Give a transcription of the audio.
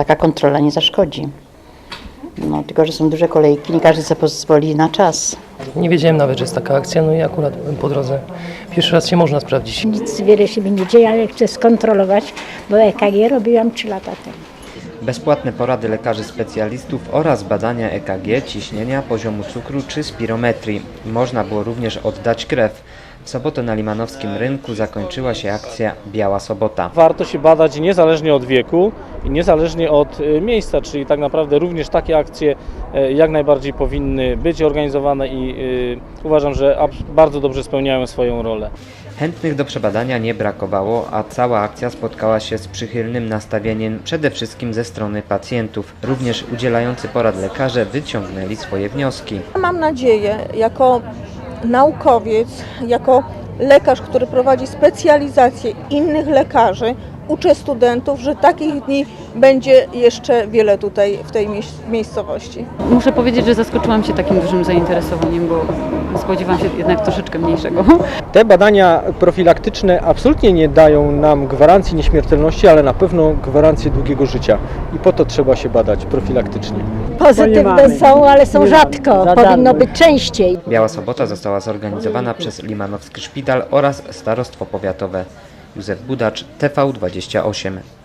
taka kontrola nie zaszkodzi. No, tylko, że są duże kolejki, nie każdy sobie pozwoli na czas. Nie wiedziałem nawet, że jest taka akcja, no i akurat byłem po drodze. Pierwszy raz się można sprawdzić. Nic wiele się mi nie dzieje, ale chcę skontrolować, bo EKG robiłam 3 lata temu. Bezpłatne porady lekarzy specjalistów oraz badania EKG, ciśnienia, poziomu cukru czy spirometrii. Można było również oddać krew. W sobotę na Limanowskim Rynku zakończyła się akcja Biała Sobota. Warto się badać niezależnie od wieku niezależnie od y, miejsca, czyli tak naprawdę również takie akcje y, jak najbardziej powinny być organizowane i y, uważam, że bardzo dobrze spełniają swoją rolę. Chętnych do przebadania nie brakowało, a cała akcja spotkała się z przychylnym nastawieniem przede wszystkim ze strony pacjentów. Również udzielający porad lekarze wyciągnęli swoje wnioski. Mam nadzieję, jako naukowiec, jako lekarz, który prowadzi specjalizację innych lekarzy, uczę studentów, że takich dni będzie jeszcze wiele tutaj w tej miejsc- miejscowości. Muszę powiedzieć, że zaskoczyłam się takim dużym zainteresowaniem, bo spodziewałam się jednak troszeczkę mniejszego. Te badania profilaktyczne absolutnie nie dają nam gwarancji nieśmiertelności, ale na pewno gwarancję długiego życia. I po to trzeba się badać profilaktycznie. Pozytywne są, ale są rzadko. Powinno być częściej. Biała Sobota została zorganizowana przez Limanowski Szpital oraz Starostwo Powiatowe. Józef Budacz, TV28.